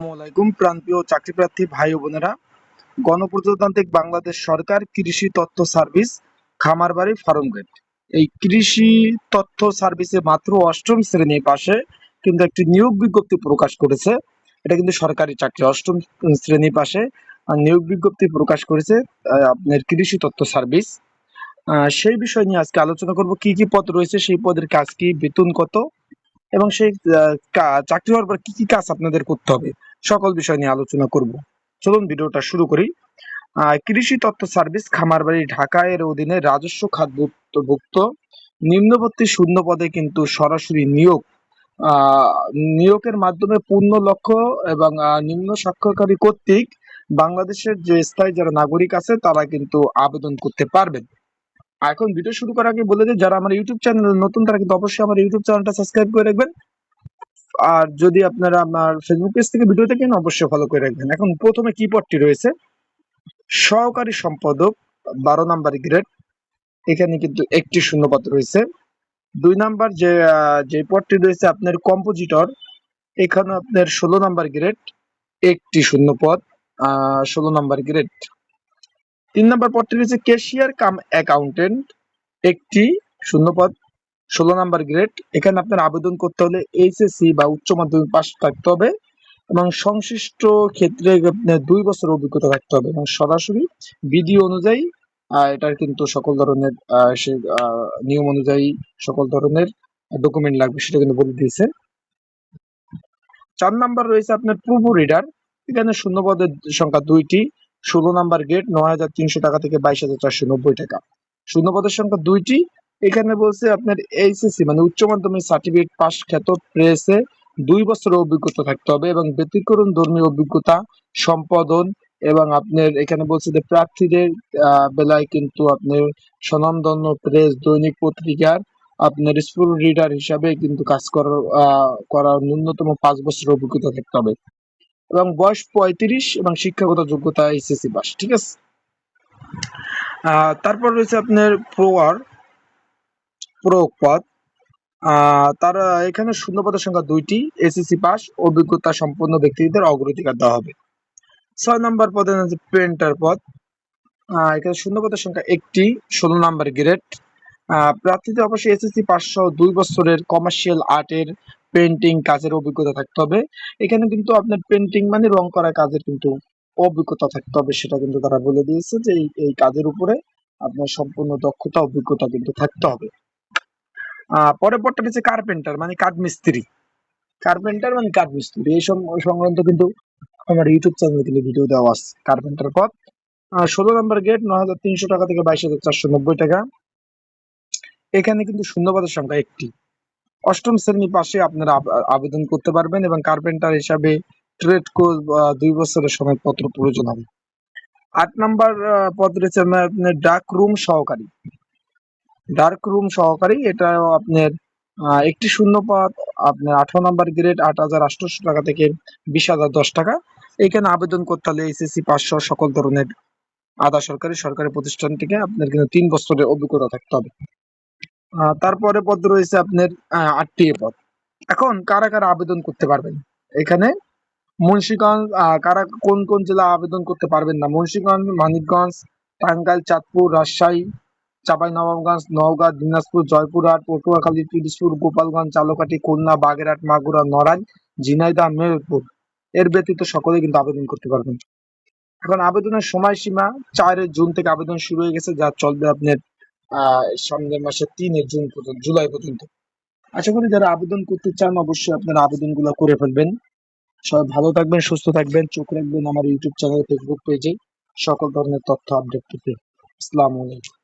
আসসালামাইকুম প্রান্তীয় চাকরিপ্রার্থী ভাই বোনেরা। গণপ্রজাতান্ত্রিক বাংলাদেশ সরকার কৃষি তথ্য সার্ভিস, খামারবাড়ি ফার্ম এই কৃষি তথ্য সার্ভিসে মাত্র অষ্টম শ্রেণি পাশে কিন্তু একটি নিয়োগ বিজ্ঞপ্তি প্রকাশ করেছে। এটা কিন্তু সরকারি চাকরি, অষ্টম শ্রেণি পাশে। নিয়োগ বিজ্ঞপ্তি প্রকাশ করেছে আপনার কৃষি তথ্য সার্ভিস। সেই বিষয় নিয়ে আজকে আলোচনা করব, কি কি পদ রয়েছে, সেই পদের কাজ কি, বেতন কত? এবং সেই চাকরি হওয়ার পর কি কি কাজ আপনাদের করতে হবে? সকল বিষয় নিয়ে আলোচনা করব। চলুন ভিডিওটা শুরু করি। কৃষি তথ্য সার্ভিস খামারবাড়ি ঢাকা এর অধীনে রাজস্ব খাতভুক্ত, নিম্নবর্তী শূন্য পদে কিন্তু সরাসরি নিয়োগ। নিয়োগের মাধ্যমে পূর্ণ লক্ষ্য এবং নিম্ন স্বাক্ষরকারী কর্তৃক বাংলাদেশের যে স্থায়ী যারা নাগরিক আছে, তারা কিন্তু আবেদন করতে পারবেন। এখন ভিডিও শুরু করার আগে বলে দিই, যারা আমার ইউটিউব চ্যানেল নতুন, তারা কিন্তু অবশ্যই আমার ইউটিউব চ্যানেলটা সাবস্ক্রাইব করে রাখবেন। আর যদি আপনারা আমার ফেসবুক পেজ থেকে ভিডিও দেখেন, অবশ্যই ফলো করে রাখবেন। এখন প্রথমে কি পদটি রয়েছে। সহকারী সম্পাদক, বারো নাম্বার গ্রেড এখানে কিন্তু একটি শূন্যপদ রয়েছে। দুই নাম্বার যে যে পদটি রয়েছে আপনার কম্পোজিটর এখানে আপনার ষোলো নাম্বার গ্রেড একটি শূন্যপদ ষোলো নাম্বার গ্রেড তিন নাম্বার পদটি রয়েছে ক্যাশিয়ার কাম অ্যাকাউন্টেন্ট একটি শূন্যপদ। ষোলো নাম্বার গ্রেড এখানে আপনার আবেদন করতে হলে এইচএসসি বা উচ্চ মাধ্যমিক পাশ থাকতে হবে এবং সংশ্লিষ্ট ক্ষেত্রে দুই বছর অভিজ্ঞতা থাকতে হবে এবং সরাসরি বিধি অনুযায়ী এটার কিন্তু সকল ধরনের নিয়ম অনুযায়ী সকল ধরনের ডকুমেন্ট লাগবে, সেটা কিন্তু বলে দিয়েছে। চার নাম্বার রয়েছে আপনার প্রুফ রিডার এখানে শূন্য পদের সংখ্যা দুইটি। ষোলো নাম্বার গেট নয় হাজার তিনশো টাকা থেকে বাইশ হাজার চারশো নব্বই টাকা। শূন্য পদের সংখ্যা দুইটি। এখানে বলছে আপনার এইচএসসি মানে উচ্চ মাধ্যমিক সার্টিফিকেট পাস খ্যাত প্রেসে দুই বছরের অভিজ্ঞতা থাকতে হবে এবং ব্যতিক্রম ধর্মীয় অভিজ্ঞতা, সম্পাদন এবং আপনার এখানে বলছে যে প্রার্থীদের বেলায় কিন্তু আপনার স্বনামধন্য প্রেস, দৈনিক পত্রিকার আপনার স্কুল রিডার হিসাবে কিন্তু কাজ করার করার ন্যূনতম পাঁচ বছরের অভিজ্ঞতা থাকতে হবে। এবং বয়স পঁয়ত্রিশ এবং শিক্ষাগত যোগ্যতা এইচএসসি পাস ঠিক আছে? তারপর রয়েছে আপনার প্রোয়ার প্রয়োগ পদ। তার এখানে শূন্য পদের সংখ্যা দুইটি এসএসসি পাস, অভিজ্ঞতা সম্পন্ন ব্যক্তিদের অগ্রাধিকার দেওয়া হবে। ছয় নম্বর পদে পেন্টার পদ। এখানে শূন্য পদের সংখ্যা একটি, ষোলো নম্বর গ্রেড। প্রার্থীদের অবশ্যই এসএসসি পাস সহ দুই বছরের কমার্শিয়াল আর্টের পেন্টিং কাজের অভিজ্ঞতা থাকতে হবে। এখানে কিন্তু আপনার পেন্টিং মানে রং করা কাজের কিন্তু অভিজ্ঞতা থাকতে হবে, সেটা কিন্তু তারা বলে দিয়েছে যে এই কাজের উপরে আপনার সম্পূর্ণ দক্ষতা, অভিজ্ঞতা কিন্তু থাকতে হবে। পরের পরটা হচ্ছে কার্পেন্টার মানে কাঠমিস্ত্রি। কার্পেন্টার মানে কাঠমিস্ত্রি। এই সং- সংক্রান্ত কিন্তু আমার ইউটিউব চ্যানেলে কিন্তু ভিডিও দেওয়া আছে। কার্পেন্টার পদ ষোলো নম্বর গেট নয় হাজার তিনশো টাকা থেকে বাইশ হাজার চারশো নব্বই টাকা। এখানে কিন্তু শূন্যপদের সংখ্যা একটি। অষ্টম শ্রেণি পাশে আপনারা আব- আবেদন করতে পারবেন এবং কার্পেন্টার হিসাবে ট্রেড কোর্স দুই বছরের সনদপত্র প্রয়োজন হবে। আট নাম্বার পদ রয়েছে ডাক রুম সহকারী। ডার্ক রুম সহকারী এটা আপনার একটি শূন্য পদ আপনার আঠারো নাম্বার গ্রেড আট হাজার আটশোশো টাকা থেকে বিশ হাজার দশ টাকা। এখানে আবেদন করতে হলে এসএসসি পাঁচশো সকল ধরনের আধা সরকারি সরকারি প্রতিষ্ঠান থেকে আপনার কিন্তু তিন বছরের অভিজ্ঞতা থাকতে হবে। তারপরে পদ রয়েছে আপনার আটটি পদ। এখন কারা কারা আবেদন করতে পারবেন? এখানে মুন্সীগঞ্জ কারা কোন কোন জেলা আবেদন করতে পারবেন না? মুন্সীগঞ্জ, মানিকগঞ্জ, টাঙ্গাইল, চাঁদপুর, রাজশাহী চাঁপাইনবাবগঞ্জ নওগাঁ, দিনাজপুর, জয়পুরহাট, পটুয়াখালী পিরিজপুর গোপালগঞ্জ ঝালকাঠি খুলনা, বাগেরহাট, মাগুরা, নড়াইল, ঝিনাইদহ মেহেরপুর। এর ব্যতীত সকলে কিন্তু আবেদন করতে পারবেন। এখন আবেদনের সময়সীমা চার জুন থেকে আবেদন শুরু হয়ে গেছে, যা চলবে আপনার সামনের মাসের তিনের জুন পর্যন্ত, জুলাই পর্যন্ত। আশা করি যারা আবেদন করতে চান, অবশ্যই আপনারা আবেদনগুলো করে ফেলবেন। সবাই ভালো থাকবেন, সুস্থ থাকবেন, চোখ রাখবেন আমার ইউটিউব চ্যানেল ফেসবুক পেজে সকল ধরনের তথ্য আপডেট পেতে। আসসালামু আলাইকুম।